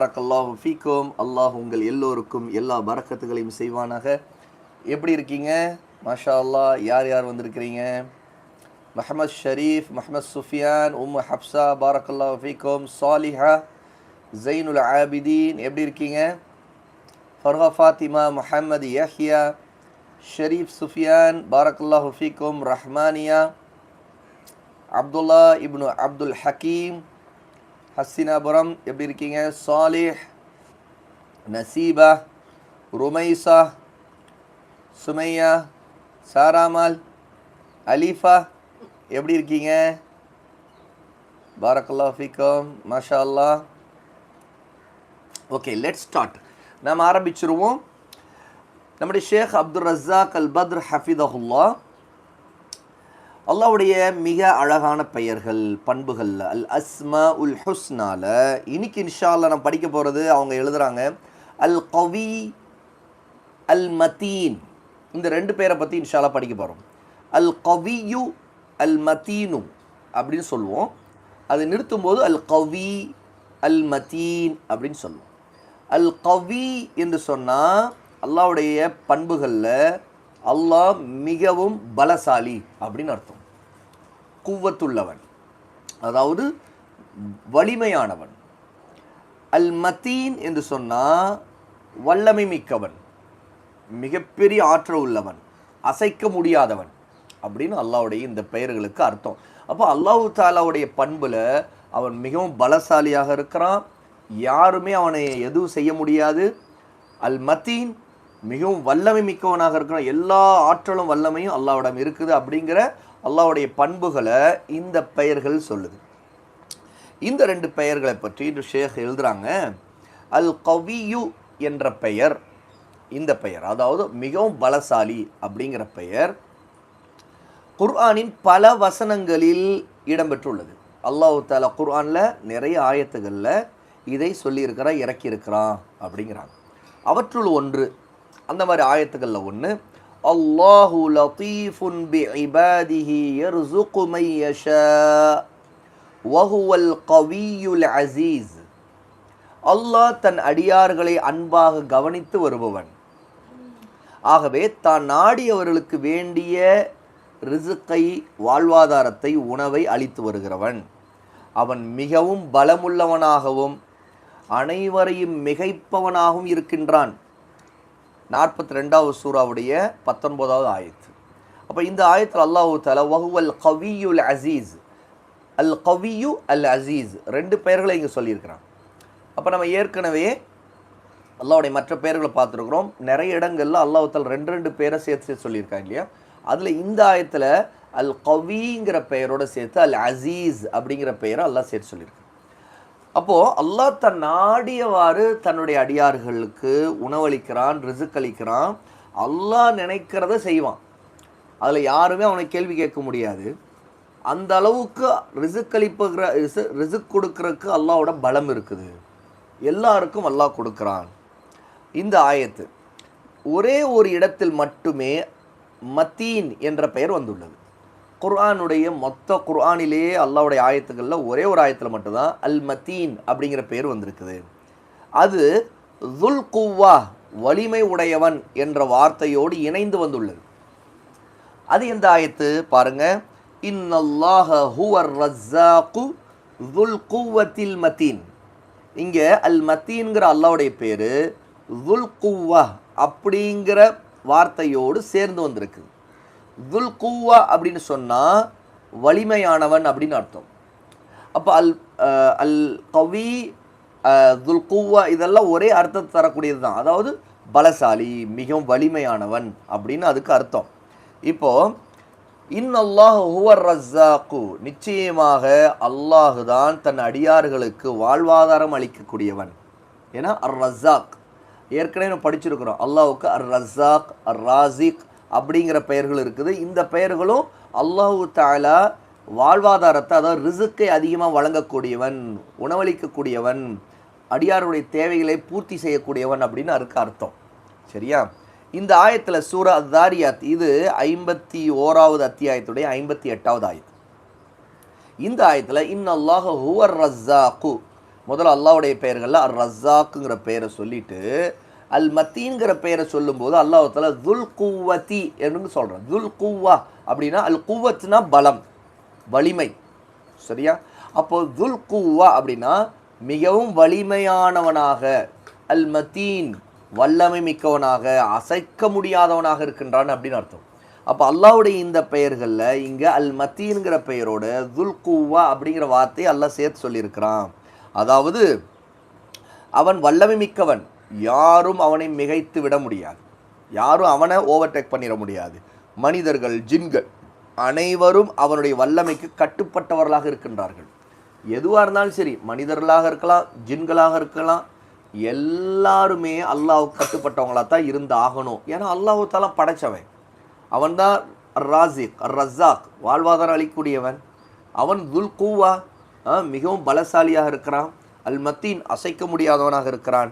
பரக்கல்லாஹு ஃபீக்கும். அல்லாஹ் உங்கள் எல்லோருக்கும் எல்லா பறக்கத்துகளையும் செய்வானாக. எப்படி இருக்கீங்க? மாஷா அல்லாஹ் யார் யார் வந்திருக்கிறீங்க? மஹமத் ஷரீஃப் மஹமத் சுஃபியான் உம் ஹப்சா பாரக்கல்லா ஃபீக்கும். சாலிஹா ஜைனுல் ஆபிதீன் எப்படி இருக்கீங்க? ஃபர்ஹா ஃபாத்திமா முஹம்மது யஹியா ஷரீஃப் சுஃபியான் பாரக்கல்லா ஃபீக்கும். ரஹ்மானியா அப்துல்லா இப்னு அப்துல் ஹக்கீம் ஹஸ்ஸினாபுரம் எப்படி இருக்கீங்க சாலிஹ் நசீபா ருமைசா சுமையா சாராமால் அலீஃபா எப்படி இருக்கீங்க பாரக்கல்லா ஃபீக்கம் மாஷா அல்லாஹ் ஓகே லெட் ஸ்டார்ட் நாம் ஆரம்பிச்சிருவோம் நம்முடைய ஷேக் அப்துல் ரஸாக் அல் பத்ர் ஹஃபிதஹுல்லா அல்லாவுடைய மிக அழகான பெயர்கள் பண்புகள் அல் அஸ்மா உல் ஹுஸ்னால இன்னைக்கு இன்ஷால்ல நான் படிக்க போகிறது அவங்க எழுதுறாங்க அல் கவி அல் மதீன். இந்த ரெண்டு பேரை பற்றி இன்ஷாலா படிக்க போகிறோம் அல் கவியு அல் மதீனு அப்படின்னு சொல்லுவோம். அதை நிறுத்தும்போது அல் கவி அல் மதீன் அப்படின்னு சொல்லுவோம். அல் கவி என்று சொன்னால் அல்லாவுடைய பண்புகளில் அல்லாஹ் மிகவும் பலசாலி அப்படின்னு அர்த்தம். குவத்துள்ளவன் அதாவது வலிமையானவன். அல் மத்தீன் என்று சொன்னால் வல்லமை மிக்கவன். மிகப்பெரிய ஆற்றல் உள்ளவன். அசைக்க முடியாதவன் அப்படின்னு அல்லாவுடைய இந்த பெயர்களுக்கு அர்த்தம். அப்போ அல்லாஹு தாலாவுடைய பண்பில் அவன் மிகவும் பலசாலியாக இருக்கிறான். யாருமே அவனை எதுவும் செய்ய முடியாது. அல் மத்தீன் மிகவும் வல்லமை மிக்கவனாக இருக்கிறான் எல்லா ஆற்றலும் வல்லமையும் அல்லாவிடம் இருக்குது அப்படிங்கிற அல்லாவுடைய பண்புகளை இந்த பெயர்கள் சொல்லுது. இந்த ரெண்டு பெயர்களை பற்றி ஷேக் எழுதுகிறாங்க அல் கவியு என்ற பெயர் இந்த பெயர் அதாவது மிகவும் பலசாலி அப்படிங்கிற பெயர் குர்ஆனின் பல வசனங்களில் இடம்பெற்றுள்ளது. அல்லாஹு தாலா குர்ஆனில் நிறைய ஆயத்துகளில் இதை சொல்லியிருக்கிறான் இறக்கியிருக்கிறான் அப்படிங்கிறாங்க. அவற்றுள் ஒன்று அந்த மாதிரி ஆயத்துகளில் ஒன்று அல்லாஹு லத்தீஃபுன் பி இபாதிஹி யர்சுகு மை யஷா வஹுவல் கவியுல் அசீஸ். அல்லாஹ் தன் அடியார்களை அன்பாக கவனித்து வருபவன். ஆகவே தான் நாடியவர்களுக்கு வேண்டிய ரிசுக்கை வாழ்வாதாரத்தை உணவை அளித்து வருகிறவன். அவன் மிகவும் பலமுள்ளவனாகவும் அனைவரையும் மிகைப்பவனாகவும் இருக்கின்றான். நாற்பத்தி ரெண்டாவது சூறாவுடைய பத்தொன்பதாவது ஆயத்து. அப்போ இந்த ஆயத்தில் அல்லாஹு தலா வஹுவல் கவியுல் அசீஸ் அல் கவியு அல் அசீஸ். ரெண்டு பெயர்களை இங்கே சொல்லியிருக்கிறான். அப்போ நம்ம ஏற்கனவே அல்லாவுடைய மற்ற பெயர்களை பார்த்துருக்குறோம். நிறைய இடங்களில் அல்லாஹால் ரெண்டு ரெண்டு பேரை சேர்த்து சேர்த்து சொல்லியிருக்காங்க இல்லையா? அதில் இந்த ஆயத்தில் அல் கவிங்கிற பெயரோட சேர்த்து அல் அசீஸ் அப்படிங்கிற பெயரை அல்லாஹ் சேர்த்து சொல்லியிருக்காங்க அப்போது அல்லாஹ் தன் நாடியவாறு தன்னுடைய அடியார்களுக்கு உணவளிக்கிறான் ரிசுக்களிக்கிறான். அல்லாஹ் நினைக்கிறத செய்வான். அதில் யாருமே அவனை கேள்வி கேட்க முடியாது. அந்த அளவுக்கு ரிசுக்களிப்புகிற ரிசு ரிசுக் கொடுக்கறதுக்கு அல்லாவோட பலம் இருக்குது. எல்லாருக்கும் அல்லாஹ் கொடுக்குறான். இந்த ஆயத்து. ஒரே ஒரு இடத்தில் மட்டுமே மத்தீன் என்ற பெயர் வந்துள்ளது. குர்ஆனுடைய மொத்த குர்ஆனிலேயே அல்லாவுடைய ஆயத்துக்களில் ஒரே ஒரு ஆயத்தில் மட்டும்தான் அல் மத்தீன் அப்படிங்கிற பேர் வந்திருக்குது. அது துல் குவ்வா வலிமை உடையவன் என்ற வார்த்தையோடு இணைந்து வந்துள்ளது. அது எந்த ஆயத்து பாருங்க. இன்னல்லாஹ ஹுவர் ரஸ்ஸாக்கு துல் குவத்தில் மத்தீன். இங்கே அல் மத்தீன்கிற அல்லாவுடைய பேர் துல் குவ்வா அப்படிங்கிற வார்த்தையோடு சேர்ந்து வந்திருக்கு. துல் கூவா அப்படின்னு சொன்னால் வலிமையானவன் அப்படின்னு அர்த்தம். அப்போ அல் அல் கவி துல் கூவா இதெல்லாம் ஒரே அர்த்தத்தை தரக்கூடியது தான் அதாவது பலசாலி மிகவும் வலிமையானவன் அப்படின்னு அதுக்கு அர்த்தம். இப்போது இன்னல்லாஹ் ஹுவர் ரஸ்ஸாக்கு நிச்சயமாக அல்லாஹு தான் தன் அடியார்களுக்கு வாழ்வாதாரம் அளிக்கக்கூடியவன். ஏன்னா அர் ரஸாக் ஏற்கனவே நம்ம படிச்சிருக்கிறோம். அல்லாஹுக்கு அர் ரஸாக் அர் ராசிக் அப்படிங்கிற பெயர்கள் இருக்குது. இந்த பெயர்களும் அல்லாஹு தாலா வாழ்வாதாரத்தை அதாவது ரிசுக்கை அதிகமாக வழங்கக்கூடியவன் உணவளிக்கக்கூடியவன் அடியாருடைய தேவைகளை பூர்த்தி செய்யக்கூடியவன் அப்படின்னு அதுக்கு அர்த்தம். சரியா? இந்த ஆயத்தில் சூரா தாரியாத் இது ஐம்பத்தி ஓராவது அத்தியாயத்துடைய ஐம்பத்தி எட்டாவது ஆயத்து இந்த ஆயத்தில் இன்னல்லாஹ ஹுவர் ரஸ்ஸாக்கு முதல்ல அல்லாஹ்வுடைய பெயர்களில் அர் பெயரை சொல்லிட்டு அல் மத்தீன்கிற பெயரை சொல்லும்போது அல்லாஹால துல் குவத்தி என்று சொல்கிறேன் துல் குவா அப்படின்னா அல் குவத்னா பலம் வலிமை. சரியா? அப்போ துல் குவா அப்படின்னா மிகவும் வலிமையானவனாக அல் மத்தீன் வல்லமை மிக்கவனாக அசைக்க முடியாதவனாக இருக்கின்றான் அப்படின்னு அர்த்தம். அப்போ அல்லாஹ்வுடைய இந்த பெயர்களில் இங்கே அல் மத்தீன்கிற பெயரோட துல் குவா அப்படிங்கிற வார்த்தையை அல்லாஹ் சேர்த்து சொல்லியிருக்கிறான். அதாவது அவன் வல்லமை மிக்கவன். யாரும் அவனை மிகைத்து விட முடியாது. யாரும் அவனை ஓவர்டேக் பண்ணிட முடியாது. மனிதர்கள் ஜின்கள் அனைவரும் அவனுடைய வல்லமைக்கு கட்டுப்பட்டவர்களாக இருக்கின்றார்கள். எதுவாக இருந்தாலும் சரி மனிதர்களாக இருக்கலாம் ஜின்களாக இருக்கலாம் எல்லாருமே அல்லாவுக்கு கட்டுப்பட்டவங்களாக தான் இருந்து ஆகணும். ஏன்னா அல்லாஹு தாலா படைச்சவன். அவன்தான் ராசிக் ரஸாக் வாழ்வாதாரம் அளிக்கக்கூடியவன். அவன் துல் கூவா மிகவும் பலசாலியாக இருக்கிறான். அல் மத்தீன் அசைக்க முடியாதவனாக இருக்கிறான்.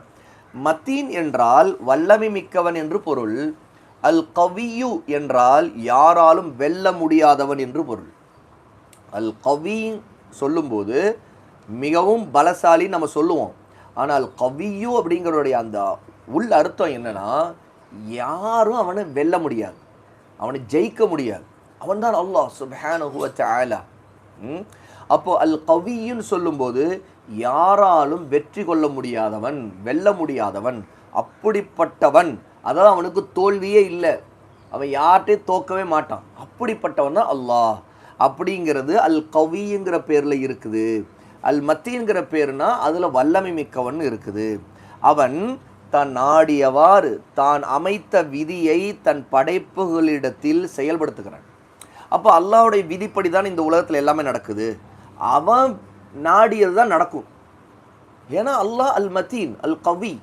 மத்தீன் என்றால் வல்லமை மிக்கவன் என்று பொருள் அல் கவியு என்றால் யாராலும் வெல்ல முடியாதவன் என்று பொருள். அல் கவி சொல்லும்போது மிகவும் பலசாலி நம்ம சொல்லுவோம். ஆனால் கவியு அப்படிங்கிறோடைய அந்த உள் அர்த்தம் என்னன்னா யாரும் அவனை வெல்ல முடியாது அவனை ஜெயிக்க முடியாது. அவன் தான் அல்லாஹ் சுப்ஹானஹு வ அப்போ அல் கவின்னு சொல்லும்போது யாராலும் வெற்றி கொள்ள முடியாதவன் வெல்ல முடியாதவன் அப்படிப்பட்டவன். அதாவது அவனுக்கு தோல்வியே இல்லை. அவன் யார்கிட்டையும் தோக்கவே மாட்டான். அப்படிப்பட்டவன் தான் அல்லாஹ். அப்படிங்கிறது அல் கவிங்கிற பேரில் இருக்குது. அல் மத்திங்கிற பேருனா அதில் வல்லமை மிக்கவன் இருக்குது. அவன் தான் நாடியவாறு தான் அமைத்த விதியை தன் படைப்புகளிடத்தில் செயல்படுத்துகிறான். அப்போ அல்லாஹ்வுடைய விதிப்படி தான் இந்த உலகத்தில் எல்லாமே நடக்குது. அவன் நாடியது தான் நடக்கும். ஏன்னா அல்லாஹ் அல் மத்தீன் அல் கவி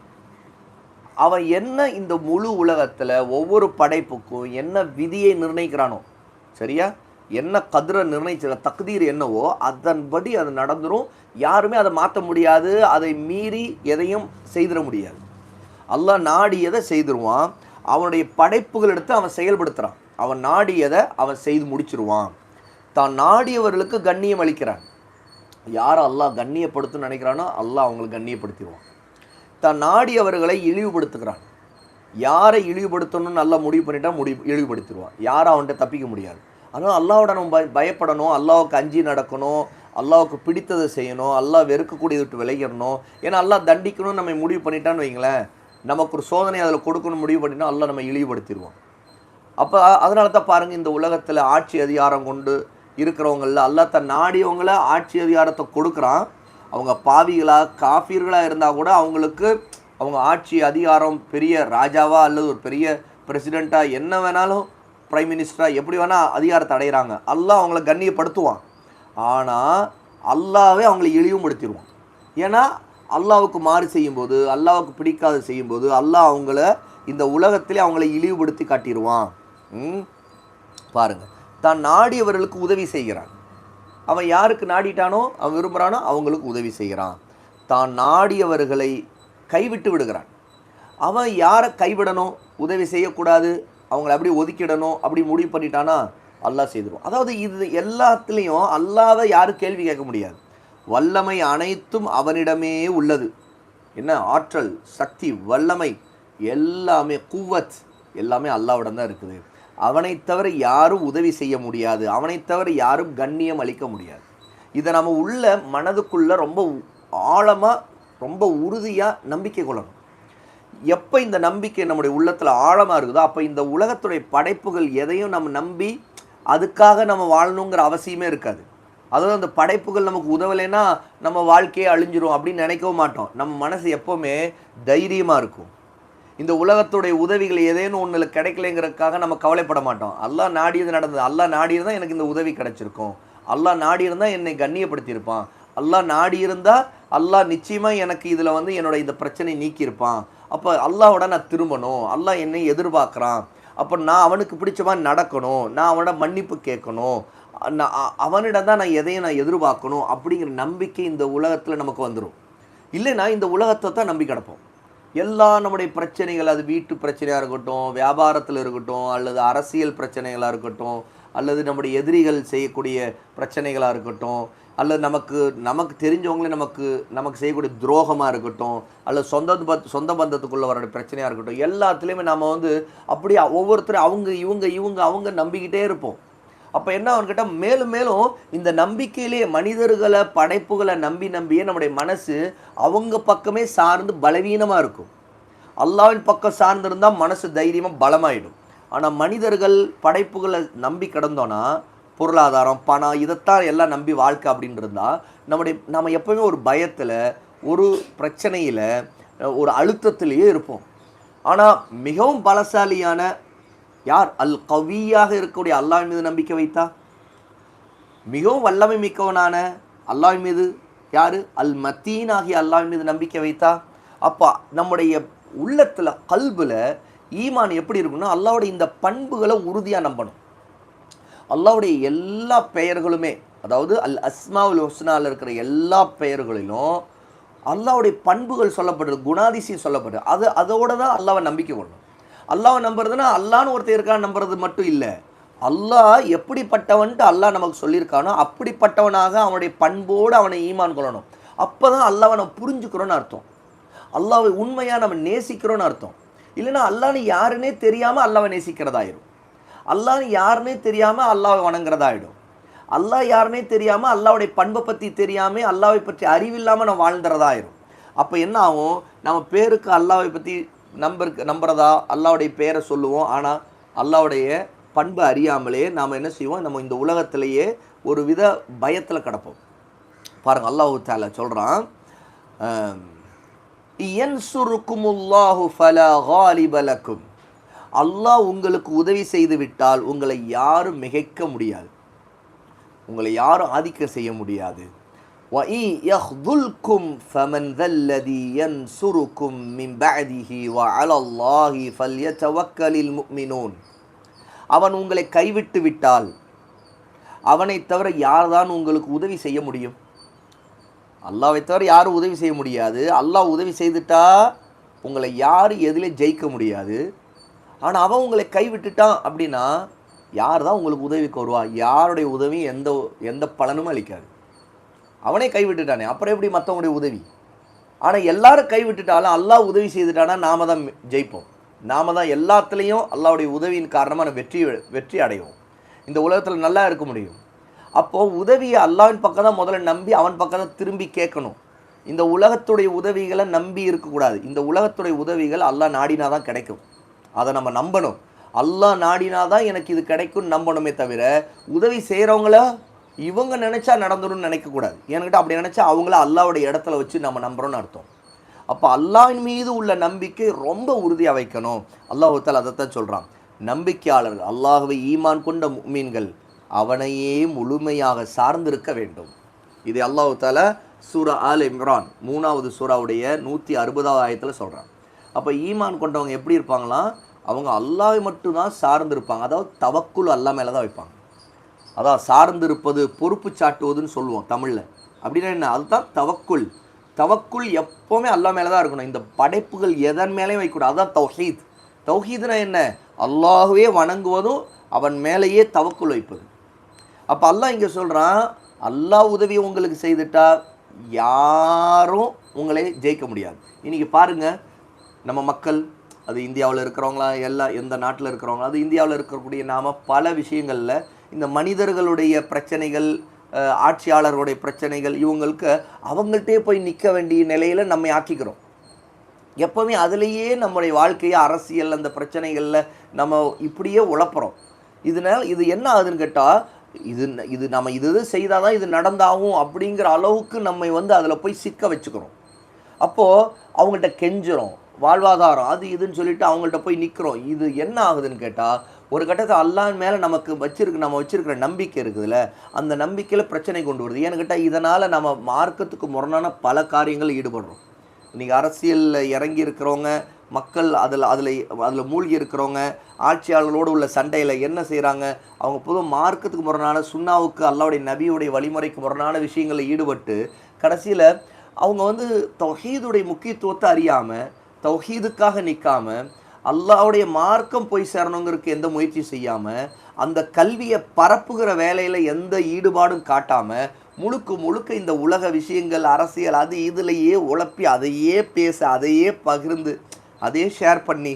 அவன் என்ன இந்த முழு உலகத்தில் ஒவ்வொரு படைப்புக்கும் என்ன விதியை நிர்ணயிக்கிறானோ சரியா? என்ன கதிரை நிர்ணயிச்சிட தக்தீர் என்னவோ அதன்படி அது நடந்துடும் யாருமே அதை மாற்ற முடியாது. அதை மீறி எதையும் செய்திட முடியாது. அல்லாஹ் நாடியதை செய்திருவான். அவனுடைய படைப்புகள் எடுத்து அவன் செயல்படுத்துகிறான் அவன் நாடியதை அவன் செய்து முடிச்சிருவான். தான் நாடியவர்களுக்கு கண்ணியம் அளிக்கிறான். யார் அல்லாஹ் கண்ணியப்படுத்துன்னு நினைக்கிறானோ அல்லாஹ் அவங்களை கண்ணியப்படுத்திடுவான். தான் நாடியவர்களை இழிவுபடுத்துகிறான். யாரை இழிவுபடுத்தணும்னு நல்லா முடிவு பண்ணிட்டா முடிவு இழிவுபடுத்திடுவான். யாரும் அவன்கிட்ட தப்பிக்க முடியாது. அதனால் அல்லாவோட நம்ம பய பயப்படணும். அல்லாவுக்கு அஞ்சி நடக்கணும். அல்லாவுக்கு பிடித்ததை செய்யணும். அல்லாஹ் வெறுக்கக்கூடிய விட்டு விளையிடணும். ஏன்னா அல்லாஹ் தண்டிக்கணும்னு நம்ம முடிவு பண்ணிட்டான்னு வைங்களேன் நமக்கு ஒரு சோதனை அதில் கொடுக்கணும் முடிவு பண்ணிட்டா அல்லாஹ் நம்ம இழிவுபடுத்திடுவோம் அப்போ அதனால தான் பாருங்கள் இந்த உலகத்தில் ஆட்சி அதிகாரம் கொண்டு இருக்கிறவங்கள அல்லாஹ் தன் நாடியவங்கள ஆட்சி அதிகாரத்தை கொடுக்குறான். அவங்க பாவிகளாக காஃபீர்களாக இருந்தால் கூட அவங்களுக்கு அவங்க ஆட்சி அதிகாரம் பெரிய ராஜாவா அல்லது ஒரு பெரிய பிரசிடெண்ட்டாக என்ன வேணாலும் ப்ரைம் மினிஸ்டராக எப்படி வேணால் அதிகாரத்தை அடைகிறாங்க அல்லாஹ் அவங்கள கண்ணியப்படுத்துவான். ஆனால் அல்லாவே அவங்களை இழிவுபடுத்திடுவான். ஏன்னா அல்லாவுக்கு மாறு செய்யும்போது அல்லாவுக்கு பிடிக்காது செய்யும்போது அல்லாஹ் அவங்கள இந்த உலகத்திலே அவங்களை இழிவுபடுத்தி காட்டிடுவான். பாருங்கள் தான் நாடியவர்களுக்கு உதவி செய்கிறான். அவன் யாருக்கு நாடிட்டானோ அவன் விரும்புகிறானோ அவங்களுக்கு உதவி செய்கிறான். தான் நாடியவர்களை கைவிட்டு விடுகிறான். அவன் யாரை கைவிடணும் உதவி செய்யக்கூடாது அவங்கள அப்படி ஒதுக்கிடணும் அப்படி முடிவு பண்ணிட்டானா அல்லாஹ் செய்திருவான். அதாவது இது எல்லாத்துலேயும் அல்லாத யாரும் கேள்வி கேட்க முடியாது. வல்லமை அனைத்தும் அவனிடமே உள்ளது. என்ன? ஆற்றல் சக்தி வல்லமை எல்லாமே குவத் எல்லாமே அல்லாவிடம் தான் இருக்குது. அவனை தவிர யாரும் உதவி செய்ய முடியாது. அவனை தவிர யாரும் கண்ணியம் அளிக்க முடியாது. இதை நம்ம உள்ள மனதுக்குள்ளே ரொம்ப ஆழமாக ரொம்ப உறுதியாக நம்பிக்கை கொள்ளணும். எப்போ இந்த நம்பிக்கை நம்முடைய உள்ளத்தில் ஆழமாக இருக்குதோ அப்போ இந்த உலகத்துடைய படைப்புகள் எதையும் நம்ம நம்பி அதுக்காக நம்ம வாழணுங்கிற அவசியமே இருக்காது. அதாவது அந்த படைப்புகள் நமக்கு உதவலைன்னா நம்ம வாழ்க்கையே அழிஞ்சிரும் அப்படின்னு நினைக்கவும் மாட்டோம். நம்ம மனசு எப்போவுமே தைரியமாக இருக்கும். இந்த உலகத்துடைய உதவிகள் ஏதேனும் ஒன்றில் கிடைக்கலைங்கிறதுக்காக நம்ம கவலைப்பட மாட்டோம். அல்லாஹ் நாடியது நடந்தது. அல்லா நாடியிருந்தால் எனக்கு இந்த உதவி கிடைச்சிருக்கும். அல்லாஹ் நாடியிருந்தால் என்னை கண்ணியப்படுத்தியிருப்பான். அல்லாஹ் நாடியிருந்தால் அல்லாஹ் நிச்சயமாக எனக்கு இதில் வந்து என்னோட இந்த பிரச்சனை நீக்கியிருப்பான். அப்போ அல்லாவோட நான் திரும்பணும். அல்லாஹ் என்னை எதிர்பார்க்குறான். அப்போ நான் அவனுக்கு பிடிச்ச மாதிரி நடக்கணும். நான் அவனோட மன்னிப்பு கேட்கணும். நான் அவனிடம் தான் நான் எதையும் நான் எதிர்பார்க்கணும் அப்படிங்கிற நம்பிக்கை இந்த உலகத்தில் நமக்கு வந்துடும் இல்லைன்னா இந்த உலகத்தை தான் நம்பி கிடப்போம். எல்லா நம்முடைய பிரச்சனைகள் அது வீட்டு பிரச்சனையாக இருக்கட்டும் வியாபாரத்தில் இருக்கட்டும் அல்லது அரசியல் பிரச்சனைகளாக இருக்கட்டும் அல்லது நம்முடைய எதிரிகள் செய்யக்கூடிய பிரச்சனைகளாக இருக்கட்டும் அல்லது நமக்கு நமக்கு தெரிஞ்சவங்களே நமக்கு நமக்கு செய்யக்கூடிய துரோகமாக இருக்கட்டும் அல்லது சொந்த பத் சொந்த பந்தத்துக்குள்ள வர பிரச்சனையாக இருக்கட்டும் எல்லாத்துலேயுமே நம்ம வந்து அப்படியே ஒவ்வொருத்தரும் அவங்க இவங்க இவங்க அவங்க நம்பிக்கிட்டே இருப்போம். அப்போ என்ன அவன்கிட்ட கேட்டால் மேலும் மேலும் இந்த நம்பிக்கையிலேயே மனிதர்களை படைப்புகளை நம்பி நம்பியே நம்முடைய மனசு அவங்க பக்கமே சார்ந்து பலவீனமாக இருக்கும். அல்லாவின் பக்கம் சார்ந்திருந்தால் மனசு தைரியமாக பலமாயிடும். ஆனால் மனிதர்கள் படைப்புகளை நம்பி கிடந்தோன்னா பொருளாதாரம் பணம் இதைத்தான் எல்லாம் நம்பி வாழ்க்கை அப்படின்னு இருந்தால் நம்முடைய நம்ம எப்பவுமே ஒரு பயத்தில் ஒரு பிரச்சனையில் ஒரு அழுத்தத்திலேயே இருப்போம். ஆனால் மிகவும் பலசாலியான யார்? அல் கவியாக இருக்கக்கூடிய அல்லாஹ் மீது நம்பிக்கை வைத்தா? மிகவும் வல்லமை மிக்கவனான அல்லாஹ் மீது யார்? அல் மத்தீன் ஆகிய அல்லாஹ் மீது நம்பிக்கை வைத்தா? அப்போ நம்முடைய உள்ளத்தில் கல்பில் ஈமான் எப்படி இருக்குன்னா அல்லாவுடைய இந்த பண்புகளை உறுதியாக நம்பணும். அல்லாவுடைய எல்லா பெயர்களுமே அதாவது அல் அஸ்மாவுல் ஹொஸ்னாவில் இருக்கிற எல்லா பெயர்களிலும் அல்லாவுடைய பண்புகள் சொல்லப்படுது குணாதிசயம் சொல்லப்படுது. அது அதோட தான் அல்லாவை நம்பிக்கை கொள்ளணும். அல்லாவை நம்புறதுன்னா அல்லான்னு ஒருத்தர் இருக்கான்னு நம்புறது மட்டும் இல்லை. அல்லாஹ் எப்படிப்பட்டவன்ட்டு அல்லாஹ் நமக்கு சொல்லியிருக்கானோ அப்படிப்பட்டவனாக அவனுடைய பண்போடு அவனை ஈமான் கொள்ளணும். அப்போ தான் அல்லாவை நம்ம புரிஞ்சுக்கிறோன்னு அர்த்தம். அல்லாவை உண்மையாக நம்ம நேசிக்கிறோன்னு அர்த்தம். இல்லைன்னா அல்லான்னு யாருன்னே தெரியாமல் அல்லாவை நேசிக்கிறதாயிடும் அல்லான்னு யாருன்னே தெரியாமல் அல்லாவை வணங்குறதாயிடும். அல்லாஹ் யாருன்னே தெரியாமல் அல்லாவுடைய பண்பை பற்றி தெரியாமல் அல்லாவை பற்றி அறிவில்லாமல் நம்ம வாழ்ந்துறதாயிரும். அப்போ என்ன ஆகும்? நம்ம பேருக்கு அல்லாவை பற்றி நம்பருக்கு நம்புறதா? அல்லாவுடைய பேரை சொல்லுவோம். ஆனால் அல்லாவுடைய பண்பு அறியாமலே நாம் என்ன செய்வோம்? நம்ம இந்த உலகத்திலேயே ஒரு வித பயத்தில் கிடப்போம். பாருங்கள் அல்லாஹு தால சொல்கிறான் யன்சுருக்குமுல்லாஹு அல்லாஹ் உங்களுக்கு உதவி செய்து விட்டால் உங்களை யாரும் மிகைக்க முடியாது. உங்களை யாரும் ஆதிக்கம் செய்ய முடியாது. وَإِنْ يَخْذُلْكُمْ فَمَنْ ذَا الَّذِي يَنْصُرُكُمْ مِنْ بَعْدِهِ وَعَلَى اللَّهِ فَلْيَتَوَكَّلِ الْمُؤْمِنُونَ அவன் உங்களை கைவிட்டு விட்டால் அவனை தவிர யார்தான் உங்களுக்கு உதவி செய்ய முடியும் அல்லாவை தவிர யாரும் உதவி செய்ய முடியாது அல்லாஹ் உதவி செய்துட்டா உங்களை யாரும் எதிலே ஜெயிக்க முடியாது ஆனால் அவன் உங்களை கைவிட்டுட்டான் அப்படின்னா யார் தான் உங்களுக்கு உதவிக்கு வருவா யாருடைய உதவியும் எந்த எந்த பலனும் அளிக்காது அவனே கைவிட்டுட்டானே. அப்புறம் எப்படி மற்றவங்களுடைய உதவி? ஆனால் எல்லாரும் கைவிட்டுட்டாலும் அல்லாஹ் உதவி செய்துட்டானா நாம தான் ஜெயிப்போம். நாம தான் எல்லாத்துலேயும் அல்லாவுடைய உதவியின் காரணமாக வெற்றி வெற்றி அடைவோம். இந்த உலகத்தில் நல்லா இருக்க முடியும். அப்போது உதவியை அல்லாவின் பக்கம் தான் முதல்ல நம்பி அவன் பக்கம் தான் திரும்பி கேட்கணும். இந்த உலகத்துடைய உதவிகளை நம்பி இருக்கக்கூடாது. இந்த உலகத்துடைய உதவிகள் அல்லாஹ் நாடினா தான் கிடைக்கும். அதை நம்ம நம்பணும். அல்லாஹ் நாடினா தான் எனக்கு இது கிடைக்கும்னு நம்பணுமே தவிர உதவி செய்கிறவங்கள இவங்க நினச்சா நடந்துடும் நினைக்கக்கூடாது ஏன்கிட்ட அப்படி நினச்சா அவங்கள அல்லாவுடைய இடத்துல வச்சு நம்ம நம்புகிறோன்னு அர்த்தம். அப்போ அல்லாவின் மீது உள்ள நம்பிக்கை ரொம்ப உறுதியாக வைக்கணும். அல்லாஹத்தால் அதைத்தான் சொல்கிறான் நம்பிக்கையாளர்கள் அல்லாஹுவை ஈமான் கொண்ட மீன்கள் அவனையே முழுமையாக சார்ந்திருக்க வேண்டும். இது அல்லாஹால சூரா ஆல் இம்ரான் மூணாவது சூறாவுடைய நூற்றி அறுபதாவது ஆயத்தில் சொல்கிறான் அப்போ ஈமான் கொண்டவங்க எப்படி இருப்பாங்களாம்? அவங்க அல்லாவை மட்டும்தான் சார்ந்திருப்பாங்க. அதாவது தவக்குள் அல்லா மேலே தான் வைப்பாங்க. அதான் சார்ந்திருப்பது பொறுப்பு சாட்டுவதுன்னு சொல்லுவோம் தமிழில். அப்படின்னா என்ன? அதுதான் தவக்குள். தவக்குள் எப்போவுமே அல்லா மேலே தான் இருக்கணும். இந்த படைப்புகள் எதன் மேலேயும் வைக்கக்கூடாது. அதுதான் தௌஹீத். தௌஹீதுனா என்ன? அல்லாஹுவே வணங்குவதும் அவன் மேலேயே தவக்குள் வைப்பது. அப்போ அல்லாஹ் இங்கே சொல்கிறான் அல்லாஹ் உதவி உங்களுக்கு செய்துட்டா யாரும் உங்களை ஜெயிக்க முடியாது. இன்றைக்கி பாருங்கள் நம்ம மக்கள் அது இந்தியாவில் இருக்கிறவங்களா எல்லா எந்த நாட்டில் இருக்கிறவங்களா அது இந்தியாவில் இருக்கக்கூடிய நாம் பல விஷயங்களில் இந்த மனிதர்களுடைய பிரச்சனைகள் ஆட்சியாளர்களுடைய பிரச்சனைகள் இவங்களுக்கு அவங்கள்ட்டே போய் நிற்க வேண்டிய நிலையில் நம்ம ஆக்கிக்கிறோம். எப்போவுமே அதுலேயே நம்முடைய வாழ்க்கையை அரசியல் அந்த பிரச்சனைகளில் நம்ம இப்படியே உழப்புறோம். இதனால் இது என்ன ஆகுதுன்னு கேட்டால் இது இது நம்ம இது இது செய்தால் தான் இது நடந்தாகும் அப்படிங்கிற அளவுக்கு நம்ம வந்து அதில் போய் சிக்க வச்சுக்கிறோம். அப்போது அவங்கள்ட்ட கெஞ்சுறோம். வாழ்வாதாரம் அது இதுன்னு சொல்லிட்டு அவங்கள்ட்ட போய் நிற்கிறோம் இது என்ன ஆகுதுன்னு கேட்டால் ஒரு கட்டத்தை அல்லாஹ் மேலே நமக்கு வச்சிருக்கு நம்ம வச்சிருக்கிற நம்பிக்கை இருக்குதுல்ல அந்த நம்பிக்கையில் பிரச்சனை கொண்டு வருது. ஏன்னு கேட்டால் இதனால் நம்ம மார்க்கத்துக்கு முரணான பல காரியங்கள் ஈடுபடுறோம். இன்றைக்கி அரசியலில் இறங்கி இருக்கிறவங்க மக்கள் அதில் அதில் அதில் மூழ்கி இருக்கிறவங்க ஆட்சியாளர்களோடு உள்ள சண்டையில் என்ன செய்கிறாங்க அவங்க பொது மார்க்கத்துக்கு முரணான சுண்ணாவுக்கு அல்லாவுடைய நபியுடைய வழிமுறைக்கு முரணான விஷயங்களில் ஈடுபட்டு கடைசியில் அவங்க வந்து தௌஹீதுடைய முக்கியத்துவத்தை அறியாமல் தௌஹீதுக்காக நிற்காம அல்லாவுடைய மார்க்கம் போய் சேரணுங்கிறதுக்கு எந்த முயற்சி செய்யாமல் அந்த கல்வியை பரப்புகிற வேலையில் எந்த ஈடுபாடும் காட்டாமல் முழுக்க முழுக்க இந்த உலக விஷயங்கள் அரசியல் அது இதுலையே உழப்பி அதையே பேச அதையே பகிர்ந்து அதையே ஷேர் பண்ணி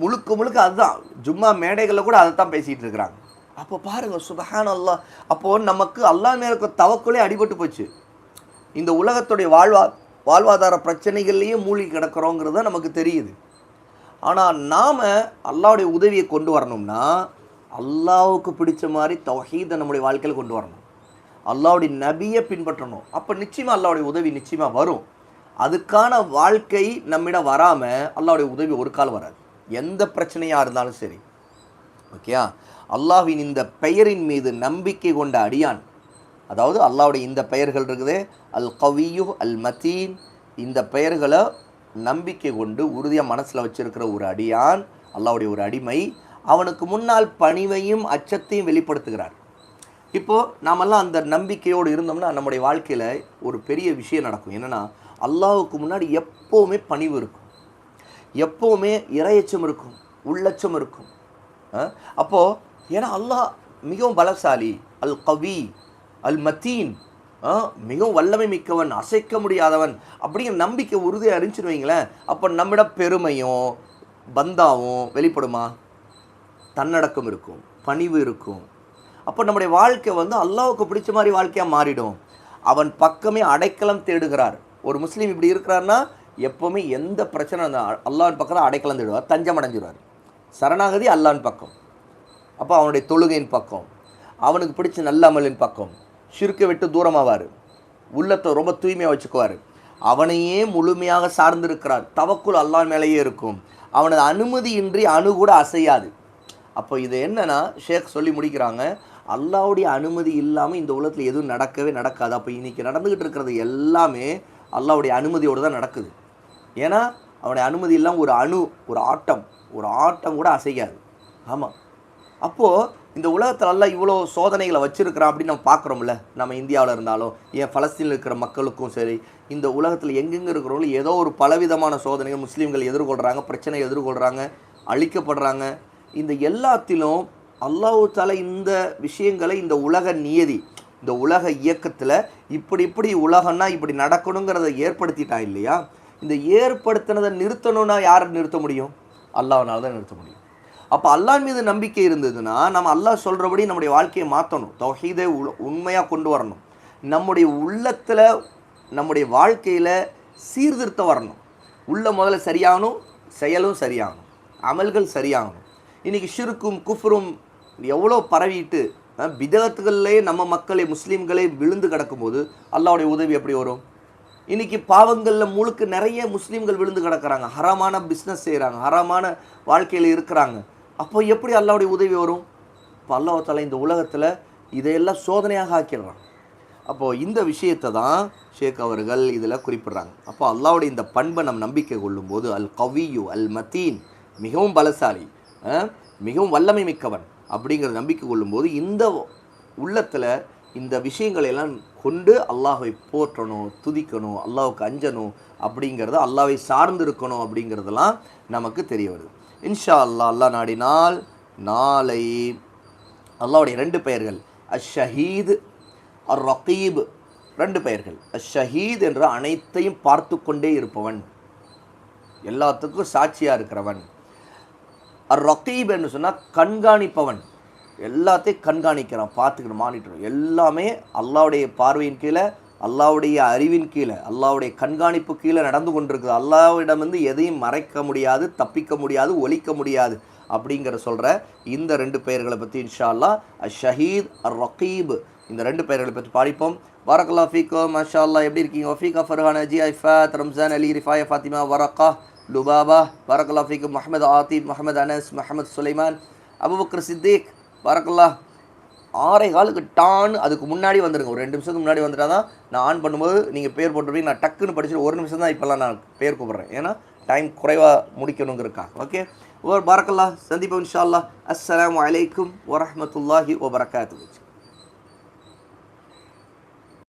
முழுக்க முழுக்க அதுதான். ஜும்மா மேடைகளில் கூட அதை தான் பேசிகிட்டு இருக்கிறாங்க. அப்போ பாருங்க சுபஹான் அல்லா அப்போது நமக்கு அல்லா மேல இருக்க அடிபட்டு போச்சு. இந்த உலகத்துடைய வாழ்வா வாழ்வாதார பிரச்சனைகள்லேயே மூழ்கி கிடக்கிறோங்கிறது நமக்கு தெரியுது. ஆனால் நாம் அல்லாவுடைய உதவியை கொண்டு வரணும்னா அல்லாவுக்கு பிடிச்ச மாதிரி தௌஹீதை நம்முடைய வாழ்க்கையில் கொண்டு வரணும். அல்லாவுடைய நபியை பின்பற்றணும். அப்போ நிச்சயமாக அல்லாவுடைய உதவி நிச்சயமாக வரும். அதுக்கான வாழ்க்கை நம்மிடம் வராமல் அல்லாவுடைய உதவி ஒரு கால் வராது. எந்த பிரச்சனையாக இருந்தாலும் சரி. ஓகேயா அல்லாவின் இந்த பெயரின் மீது நம்பிக்கை கொண்ட அடியான். அதாவது அல்லாவுடைய இந்த பெயர்கள் இருக்குது அல் கவியு அல் மதீன் இந்த பெயர்களை நம்பிக்கை கொண்டு உறுதியாக மனசில் வச்சிருக்கிற ஒரு அடியான் அல்லாஹ்வுடைய ஒரு அடிமை அவனுக்கு முன்னால் பணிவையும் அச்சத்தையும் வெளிப்படுத்துகிறார். இப்போது நாமெல்லாம் அந்த நம்பிக்கையோடு இருந்தோம்னா நம்முடைய வாழ்க்கையில் ஒரு பெரிய விஷயம் நடக்கும். என்னென்னா அல்லாவுக்கு முன்னாடி எப்போவுமே பணிவு இருக்கும். எப்போவுமே இரையச்சம் இருக்கும் உள்ளச்சம் இருக்கும். அப்போது ஏன்னா அல்லாஹ் மிகவும் பலசாலி அல் கவி அல் மத்தீன் மிகவும் வல்லமை மிக்கவன் அசைக்க முடியாதவன் அப்படிங்கிற நம்பிக்கை உறுதியாக அறிஞ்சுன்னு வைங்களேன். அப்போ நம்மிடம் பெருமையும் பந்தாவும் வெளிப்படுமா? தன்னடக்கம் இருக்கும் பணிவு இருக்கும். அப்போ நம்முடைய வாழ்க்கை வந்து அல்லாவுக்கு பிடிச்ச மாதிரி வாழ்க்கையாக மாறிடும். அவன் பக்கமே அடைக்கலம் தேடுகிறார். ஒரு முஸ்லீம் இப்படி இருக்கிறாருன்னா எப்போவுமே எந்த பிரச்சனை இருந்தா- அல்லாஹ்வின் பக்கம் அடைக்கலம் தேடுவார் தஞ்சம் அடைஞ்சிடுவார் சரணாகதி அல்லாவின் பக்கம். அப்போ அவனுடைய தொழுகையின் பக்கம் அவனுக்கு பிடிச்ச நல்ல அமலின் பக்கம். ஷிர்க்கை விட்டு தூரமாவார். உள்ளத்தை ரொம்ப தூய்மையாக வச்சுக்குவார். அவனையே முழுமையாக சார்ந்திருக்கிறார். தவக்குள் அல்லாஹ் மேலேயே இருக்கும். அவனது அனுமதியின்றி அணு கூட அசையாது. அப்போ இது என்னன்னா ஷேக் சொல்லி முடிக்கிறாங்க அல்லாவுடைய அனுமதி இல்லாமல் இந்த உலகத்தில் எதுவும் நடக்கவே நடக்காது. அப்போ இன்றைக்கி நடந்துக்கிட்டு இருக்கிறது எல்லாமே அல்லாவுடைய அனுமதியோடு தான் நடக்குது. ஏன்னா அவனுடைய அனுமதி இல்லாமல் ஒரு அணு ஒரு ஆட்டம் ஒரு ஆட்டம் கூட அசையாது. ஆமாம் அப்போது இந்த உலகத்தில் எல்லாம் இவ்வளோ சோதனைகளை வச்சிருக்கிறான் அப்படின்னு நம்ம பார்க்குறோம்ல. நம்ம இந்தியாவில் இருந்தாலும் ஏன் பலஸ்தீனில் இருக்கிற மக்களுக்கும் சரி இந்த உலகத்தில் எங்கெங்கே இருக்கிறவங்களும் ஏதோ ஒரு பலவிதமான சோதனைகள் முஸ்லீம்கள் எதிர்கொள்கிறாங்க பிரச்சனை எதிர்கொள்கிறாங்க அழிக்கப்படுறாங்க. இந்த எல்லாத்திலும் அல்லாஹ் தால இந்த விஷயங்களை இந்த உலக நியதி இந்த உலக இயக்கத்தில் இப்படி இப்படி உலகம்னா இப்படி நடக்கணுங்கிறத ஏற்படுத்திட்டான் இல்லையா? இந்த ஏற்படுத்தினதை நிறுத்தணும்னா யாரை நிறுத்த முடியும்? அல்லாஹ்னால தான் நிறுத்த முடியும். அப்போ அல்லாஹ் மீது நம்பிக்கை இருந்ததுன்னா நம்ம அல்லாஹ் சொல்கிறபடி நம்முடைய வாழ்க்கையை மாற்றணும் தொகைதை உண்மையாக கொண்டு வரணும். நம்முடைய உள்ளத்தில் நம்முடைய வாழ்க்கையில் சீர்திருத்தம் வரணும். உள்ள முதல்ல சரியாகணும் செயலும் சரியாகணும். அமல்கள் சரியாகணும். இன்றைக்கி ஷிருக்கும் குஃப்ரும் எவ்வளோ பரவிட்டு அஹ், நம்ம மக்களை முஸ்லீம்களே விழுந்து கிடக்கும்போது அல்லாவுடைய உதவி எப்படி வரும்? இன்றைக்கி பாவங்களில் முழுக்க நிறைய முஸ்லீம்கள் விழுந்து கிடக்கிறாங்க. ஹராமான பிஸ்னஸ் செய்கிறாங்க ஹராமான வாழ்க்கையில் இருக்கிறாங்க. அப்போ எப்படி அல்லாவுடைய உதவி வரும்? இப்போ அல்லாஹால இந்த உலகத்தில் இதையெல்லாம் சோதனையாக ஆக்கிடுறான். அப்போது இந்த விஷயத்தை தான் ஷேக் அவர்கள் இதில் குறிப்பிடுறாங்க. அப்போ அல்லாவுடைய இந்த பண்பை நம் நம்பிக்கை கொள்ளும்போது அல் கவியு அல் மத்தீன் மிகவும் பலசாலி மிகவும் வல்லமை மிக்கவன் அப்படிங்கிற நம்பிக்கை கொள்ளும்போது இந்த உள்ளத்தில் இந்த விஷயங்களை எல்லாம் கொண்டு அல்லாஹை போற்றணும் துதிக்கணும் அல்லாவுக்கு அஞ்சணும் அப்படிங்கிறது அல்லாவை சார்ந்து இருக்கணும் அப்படிங்கிறதெல்லாம் நமக்கு தெரிய வருது. இன்ஷா அல்லாஹ் அல்லாஹ் நாடினால் நாளை அல்லாவுடைய ரெண்டு பெயர்கள் அஷஹீத் அர் ரகீப் ரெண்டு பெயர்கள். அஷஹீத் என்ற அனைத்தையும் பார்த்து கொண்டே இருப்பவன். எல்லாத்துக்கும் சாட்சியாக இருக்கிறவன். அர் ரகீப் என்று சொன்னால் கண்காணிப்பவன். எல்லாத்தையும் கண்காணிக்கிறான் பார்த்துக்கணும் மானிட்டர். எல்லாமே அல்லாவுடைய பார்வையின் கீழே அல்லாவுடைய அறிவின் கீழே அல்லாவுடைய கண்காணிப்பு கீழே நடந்து கொண்டிருக்குது. அல்லாவிடம் வந்து எதையும் மறைக்க முடியாது தப்பிக்க முடியாது ஒழிக்க முடியாது அப்படிங்கிற சொல்கிற இந்த ரெண்டு பெயர்களை பற்றி இன்ஷா அல்லாஹ் அ ஷஹீத் அர் ரகீப் இந்த ரெண்டு பெயர்களை பற்றி பாடிப்போம். வரக்கல்லா ஃபீக்கோ மஷா அல்லா எப்படி இருக்கீங்க? ஃபீகா ஃபர்ஹான் அஜி ஐஃபாத் ரம்ஜான் அலி ரிஃபாய் ஃபாத்திமா வரக்கா லுபாபா. வரக்கல்லா ஃபீக்கும் முஹமது ஆத்திப் முஹமது அனஸ் முஹமது சுலைமான் அபுபக்ர சித்திக். வரக்கல்லா ஆறே காலுக்கு டான் அதுக்கு முன்னாடி வந்துடுங்க ஒரு ரெண்டு நிமிஷத்துக்கு முன்னாடி வந்துட்டால் தான் நான் ஆன் பண்ணும்போது நீங்கள் பேர் போட்டுருவீங்க நான் டக்குன்னு படிச்சுட்டு ஒரு நிமிஷம் தான் இப்போல்லாம் நான் பேர் கூப்பிட்றேன். ஏன்னா டைம் குறைவாக முடிக்கணுங்கிறக்கா ஓகே ஒரு பரக்கல்லா. சந்திப்போம் இன்ஷா அல்லாஹ் அஸ்ஸலாமு அலைக்கும் வரஹ்மத்துல்லாஹி வபரகாத்துஹு.